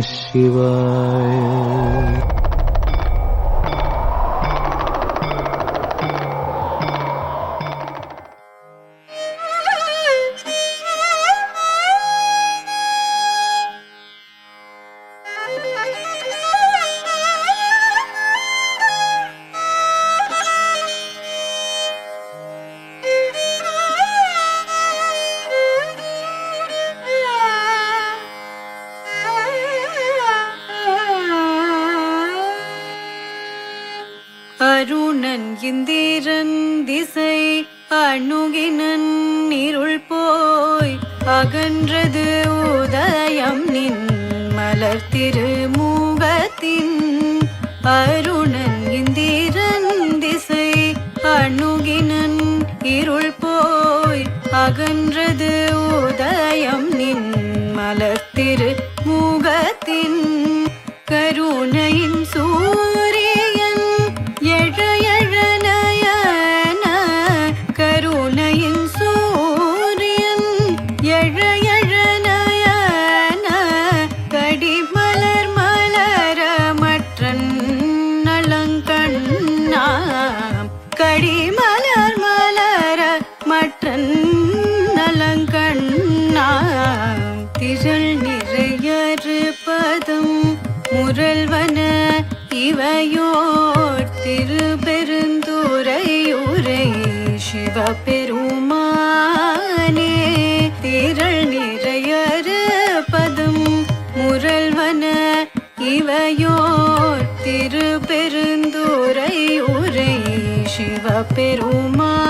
शिवाय இந்திரன் திசை அணுகினன் இருள் போய் அகன்றது உதயம் நின் மலர் திருமுகத்தின் அருண திரள் நிறையறுபதும் முரல்வன இவையோர் திருப்பெருந்துரையுரை சிவபெருமானே. திரள் நிறையறுபதும் முரல்வன இவையோர் திருப்பெருந்துரையுரை சிவபெருமானே.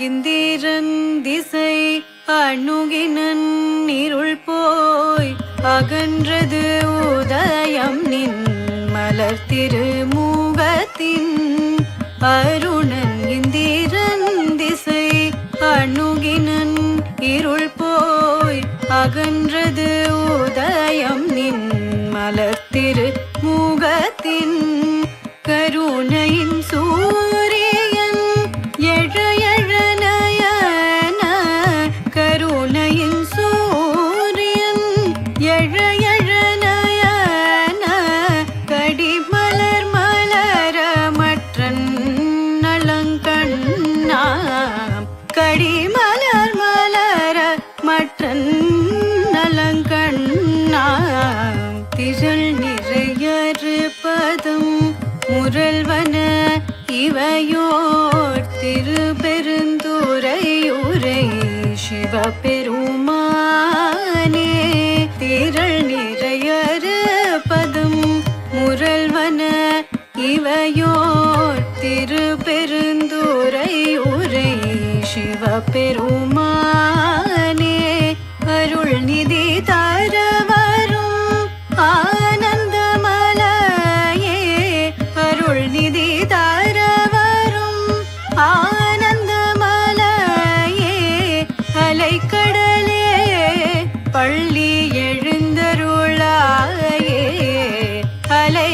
இந்திரன் திசை அணுகினன் இருள் போய் அகன்றது உதயம் நின் மலர் திருமுகத்தின் அருணன் இந்திரன் திசை அணுகினன் இருள் போய் அகன்றது உதயம் நின் மலர் திருமுகத்தின் கருணையின் மற்றன் நலங்கண்ணாம் திரள் நிறையறுப்பதும் முரல்வன இவையோர் திருப்பெருந்துரையோ சிவபெருமானே. திரள் நிறையறுப்பதும் முரல்வன இவையோர் திருப்பெருந்துரை சிவபெருமா எழுந்தருளாயே அலை